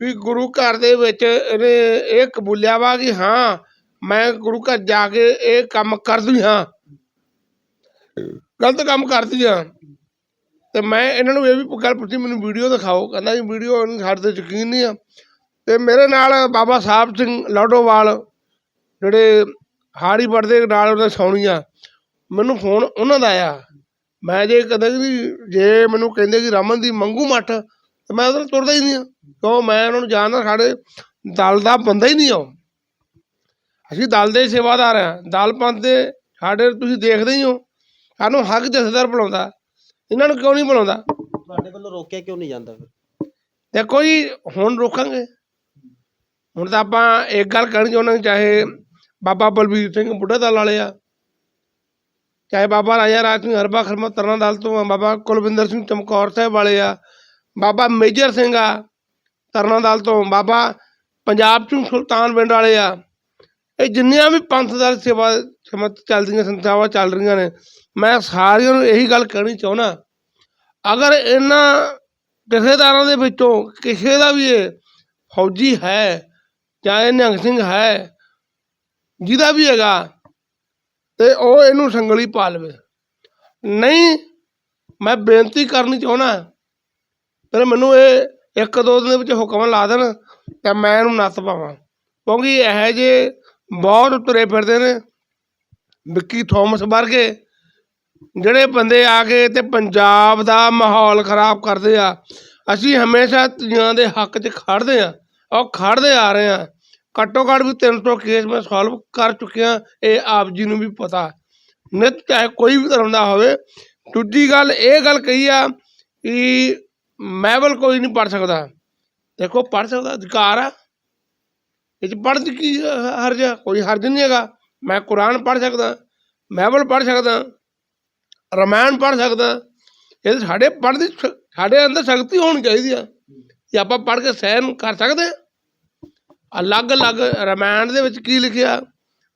ਵੀ ਗੁਰੂ ਘਰ ਦੇ ਵਿੱਚ ਇਹਨੇ ਇਹ ਕਬੂਲਿਆ ਵਾ ਕਿ ਹਾਂ, ਮੈਂ ਗੁਰੂ ਘਰ ਜਾ ਕੇ ਇਹ ਕੰਮ ਕਰਦੀ ਹਾਂ। ਗਲਤ ਕੰਮ ਕਰਦੀ ਹਾਂ ਤੇ ਮੈਂ ਇਹਨਾਂ ਨੂੰ ਇਹ ਵੀ ਗੱਲ ਪੁੱਛੀ, ਮੈਨੂੰ ਵੀਡੀਓ ਦਿਖਾਓ। ਕਹਿੰਦਾ ਜੀ ਵੀਡੀਓ ਸਾਡੇ ਤੇ ਯਕੀਨ ਨਹੀਂ ਆ। ਤੇ ਮੇਰੇ ਨਾਲ ਬਾਬਾ ਸਾਹਿਬ ਸਿੰਘ ਲਾਡੋਵਾਲ ਜਿਹੜੇ ਹਾੜੀ ਪੜਦੇ ਨਾਲ ਉਹਦੇ ਸੌਣੀਆਂ ਮੈਨੂੰ ਫੋਨ ਉਹਨਾਂ ਦਾ ਆਇਆ। ਮੈਂ ਜੇ ਕਦੇ ਵੀ ਜੇ ਮੈਨੂੰ ਕਹਿੰਦੇ ਕਿ ਰਮਨ ਦੀ ਮੰਗੂ ਮੱਠ ਤੇ ਮੈਂ ਉਧਰ ਤੁਰਦਾ ਹੀ ਨਹੀਂ ਆ ਕਿਉਂ? ਮੈਂ ਉਹਨਾਂ ਨੂੰ ਜਾਣਦਾ ਸਾਡੇ ਦਲ ਦਾ ਬੰਦਾ ਹੀ ਨਹੀਂ ਆ। ਅਸੀਂ ਦਲ ਦੇ ਸੇਵਾਦਾਰ ਆ ਦਲ ਪੰਥ ਦੇ ਸਾਡੇ ਤੁਸੀਂ ਦੇਖਦੇ ਹੀ ਹੋ। ਸਾਨੂੰ ਹੱਕ ਜਥੇਦਾਰ ਬੁਲਾਉਂਦਾ ਇਹਨਾਂ ਨੂੰ ਕਿਉਂ ਨਹੀਂ ਬੁਲਾਉਂਦਾ ਤੁਹਾਡੇ ਵੱਲੋਂ ਰੋਕਿਆ ਕਿਉਂ ਨਹੀਂ ਜਾਂਦਾ ਫਿਰ? ਦੇਖੋ ਜੀ ਹੁਣ ਰੋਕਾਂਗੇ। ਹੁਣ ਤਾਂ ਆਪਾਂ ਇੱਕ ਗੱਲ ਕਹਿਣੀ ਚਾਹੁੰਦੇ ਚਾਹੇ ਬਾਬਾ ਬਲਬੀਰ ਸਿੰਘ ਬੁੱਢਾ ਦਲ ਵਾਲੇ ਆ। ਚਾਹੇ ਬਾਬਾ ਰਾਜਾ ਰਾਜ ਸਿੰਘ ਹਰਬਾ ਖਰਮਾ ਤਰਨਾ ਦਲ ਤੋਂ ਆ, ਬਾਬਾ ਕੁਲਵਿੰਦਰ ਸਿੰਘ ਚਮਕੌਰ ਸਾਹਿਬ ਵਾਲੇ ਆ, ਬਾਬਾ ਮੇਜਰ ਸਿੰਘ ਆ ਤਰਨਾ ਦਲ ਤੋਂ, ਬਾਬਾ ਪੰਜਾਬ ਸਿੰਘ ਸੁਲਤਾਨ ਪਿੰਡ ਵਾਲੇ ਆ। ਇਹ ਜਿੰਨੀਆਂ ਵੀ ਪੰਥ ਦਲ ਸੇਵਾ ਸਮਤ ਚੱਲਦੀਆਂ, ਸੰਸਥਾਵਾਂ ਚੱਲ ਰਹੀਆਂ ਨੇ, ਮੈਂ ਸਾਰਿਆਂ ਨੂੰ ਇਹੀ ਗੱਲ ਕਹਿਣੀ ਚਾਹੁੰਦਾ। ਅਗਰ ਇਹਨਾਂ ਜਥੇਦਾਰਾਂ ਦੇ ਵਿੱਚੋਂ ਕਿਸੇ ਦਾ ਵੀ ਇਹ ਫੌਜੀ ਹੈ ਜਾਂ ਇਹ ਨਿਹੰਗ ਸਿੰਘ ਹੈ ਜਿਹਦਾ ਵੀ ਹੈਗਾ, ਤੇ ਉਹ ਇਹਨੂੰ ਸੰਗਲੀ ਪਾ ਲਵੇ। ਨਹੀਂ, ਮੈਂ ਬੇਨਤੀ ਕਰਨੀ ਚਾਹੁੰਦਾ ਪਰ ਮੈਨੂੰ ਇਹ ਇੱਕ ਦੋ ਦਿਨ ਵਿੱਚ ਹੁਕਮ ਲਾ ਦੇਣ ਤਾਂ ਮੈਂ ਇਹਨੂੰ ਨੱਥ ਪਾਵਾਂ। ਕਿਉਂਕਿ ਇਹੋ ਜਿਹੇ ਬਹੁਤ ਤੁਰੇ ਫਿਰਦੇ ਨੇ, ਵਿੱਕੀ ਥੋਮਸ ਵਰਗੇ, ਜਿਹੜੇ ਬੰਦੇ ਆ ਕੇ ਤੇ ਪੰਜਾਬ ਦਾ ਮਾਹੌਲ ਖਰਾਬ ਕਰਦੇ ਆ, ਅਸੀਂ ਹਮੇਸ਼ਾ ਧੀਆਂ ਦੇ ਹੱਕ 'ਚ ਖੜਦੇ ਆ, ਉਹ ਖੜਦੇ ਆ ਰਹੇ ਆ। ਘੱਟੋ ਘੱਟ ਵੀ 300 ਕੇਸ ਮੈਂ ਸੋਲਵ ਕਰ ਚੁੱਕਿਆ, ਇਹ ਆਪ ਜੀ ਨੂੰ ਵੀ ਪਤਾ। ਨਿਤ ਚਾਹੇ ਕੋਈ ਵੀ ਧਰਮ ਦਾ ਹੋਵੇ, ਦੂਜੀ ਗੱਲ ਇਹ ਗੱਲ ਕਹੀ ਆ ਕਿ ਮੈਬਲ ਕੋਈ ਨਹੀਂ ਪੜ ਸਕਦਾ। ਦੇਖੋ ਪੜ ਸਕਦਾ ਅਧਿਕਾਰ ਆ। ਇਹ ਚ ਪੜ੍ਹਨ 'ਚ ਕੀ ਹਰਜ ਆ? ਕੋਈ ਹਰਜ ਨਹੀਂ ਹੈਗਾ। ਮੈਂ ਕੁਰਾਨ ਪੜ ਸਕਦਾ ਮੈਬਲ ਪੜ ਸਕਦਾ, ਰਮਾਇਣ ਪੜ ਸਕਦਾ। ਇਹ ਸਾਡੇ ਪੜ੍ਹਨ ਦੀ ਸਾਡੇ ਅੰਦਰ ਸ਼ਕਤੀ ਹੋਣੀ ਚਾਹੀਦੀ ਆ। ਕਿ ਆਪਾਂ ਪੜ੍ਹ ਕੇ ਸਹਿਨ ਕਰ ਸਕਦੇ ਆ ਅਲੱਗ-ਅਲੱਗ ਰਮਾਇਣ ਦੇ ਵਿੱਚ ਕੀ ਲਿਖਿਆ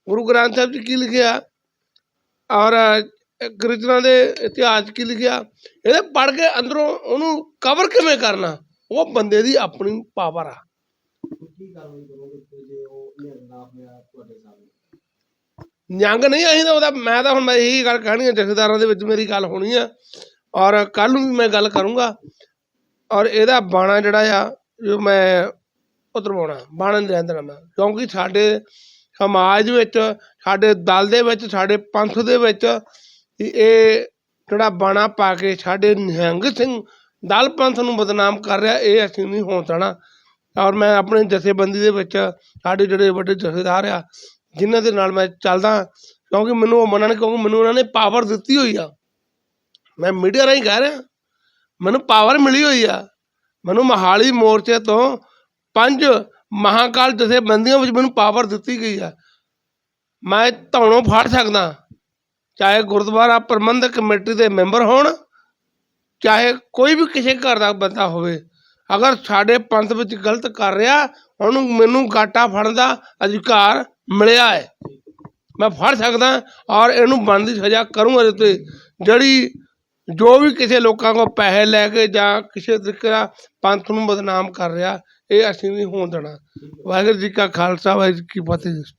ਗੁਰੂ ਗ੍ਰੰਥ ਸਾਹਿਬ 'ਚ ਕੀ ਲਿਖਿਆ ਔਰ ਕ੍ਰਿਸ਼ਨਾ ਦੇ ਇਤਿਹਾਸ ਕੀ ਲਿਖਿਆ ਇਹਦੇ ਪੜ੍ਹ ਕੇ ਅੰਦਰੋਂ ਉਹਨੂੰ ਕਵਰ ਕਿਵੇਂ ਕਰਨਾ ਉਹ ਬੰਦੇ ਦੀ ਆਪਣੀ ਪਾਵਰ ਆ। ਕੀ ਕਾਰਵਾਈ ਕਰੋਗੇ ਫਿਰ ਜੇ ਉਹ ਨਿਹੰਗ ਨਾ ਹੋਇਆ ਤੁਹਾਡੇ ਸਾਹਮਣੇ? ਨਿਹੰਗ ਨਹੀਂ ਅਸੀਂ ਤਾਂ ਉਹਦਾ ਮੈਂ ਤਾਂ ਹੁਣ ਮੈਂ ਇਹੀ ਗੱਲ ਕਹਿਣੀ ਹੈ ਜਥੇਦਾਰਾਂ ਦੇ ਵਿੱਚ ਮੇਰੀ ਗੱਲ ਹੋਣੀ ਆ ਔਰ ਕੱਲ ਨੂੰ ਵੀ ਮੈਂ ਗੱਲ ਕਰੂੰਗਾ ਔਰ ਇਹਦਾ ਬਾਣਾ ਜਿਹੜਾ ਆ ਜੋ ਮੈਂ ਉਤਰਵਾਉਣਾ ਬਾਣਾ ਨਹੀਂ ਰਹਿਣ ਦੇਣਾ ਮੈਂ। ਕਿਉਂਕਿ ਸਾਡੇ ਸਮਾਜ ਵਿੱਚ, ਸਾਡੇ ਦਲ ਦੇ ਵਿੱਚ, ਸਾਡੇ ਪੰਥ ਦੇ ਵਿੱਚ ਇਹ ਜਿਹੜਾ ਬਾਣਾ ਪਾ ਕੇ ਸਾਡੇ ਨਿਹੰਗ ਸਿੰਘ ਦਲ ਪੰਥ ਨੂੰ ਬਦਨਾਮ ਕਰ ਰਿਹਾ, ਇਹ ਅਸੀਂ ਨਹੀਂ ਹੋਣ ਦੇਣਾ। ਔਰ ਮੈਂ ਆਪਣੇ ਜਥੇਬੰਦੀ ਦੇ ਵਿੱਚ, ਸਾਡੇ ਜਿਹੜੇ ਵੱਡੇ ਜਥੇਦਾਰ ਆ, ਜਿਨ੍ਹਾਂ ਦੇ ਨਾਲ ਮੈਂ ਚੱਲਦਾ, ਕਿਉਂਕਿ ਮੈਨੂੰ ਉਹ ਮੰਨਣ, ਕਿਉਂਕਿ ਮੈਨੂੰ ਉਹਨਾਂ ਨੇ ਪਾਵਰ ਦਿੱਤੀ ਹੋਈ ਆ। ਮੈਂ ਮੀਡੀਆ ਰਾਹੀਂ ਕਹਿ ਰਿਹਾ, ਮੈਨੂੰ ਪਾਵਰ ਮਿਲੀ ਹੋਈ ਆ। ਮੈਨੂੰ ਮਹਾਲੀ ਮੋਰਚੇ ਤੋਂ ਪੰਜ ਮਹਾਂਕਾਲ ਜਥੇਬੰਦੀਆਂ ਵਿੱਚ ਮੈਨੂੰ ਪਾਵਰ ਦਿੱਤੀ ਗਈ ਆ ਮੈਂ ਧੌਣੋਂ ਫੜ ਸਕਦਾ ਚਾਹੇ ਗੁਰਦੁਆਰਾ ਪ੍ਰਬੰਧਕ ਕਮੇਟੀ ਦੇ ਮੈਂਬਰ ਹੋਣ, ਚਾਹੇ ਕੋਈ ਵੀ ਕਿਸੇ ਘਰ ਦਾ ਬੰਦਾ ਹੋਵੇ। ਅਗਰ ਸਾਡੇ ਪੰਥ ਵਿੱਚ ਗਲਤ ਕਰ ਰਿਹਾ, ਉਹਨੂੰ ਮੈਨੂੰ ਗਾਟਾ ਫੜਨ ਦਾ ਅਧਿਕਾਰ ਮਿਲਿਆ ਹੈ। ਮੈਂ ਫੜ ਸਕਦਾ ਔਰ ਇਹਨੂੰ ਬਣਦੀ ਸਜ਼ਾ ਕਰੂੰਗਾ ਇਹਦੇ ਤੇ। ਜਿਹੜੀ ਜੋ ਵੀ ਕਿਸੇ ਲੋਕਾਂ ਕੋਲ ਪੈਸੇ ਲੈ ਕੇ ਜਾਂ ਕਿਸੇ ਤਰੀਕੇ ਨਾਲ ਪੰਥ ਨੂੰ ਬਦਨਾਮ ਕਰ ਰਿਹਾ ਇਹ ਅਸੀਂ ਨਹੀਂ ਹੋਣ ਦੇਣਾ। ਵਾਹਿਗੁਰੂ ਜੀ ਕਾ ਖਾਲਸਾ ਵਾਹਿਗੁਰੂ ਜੀ ਕੀ ਫਤਿਹ।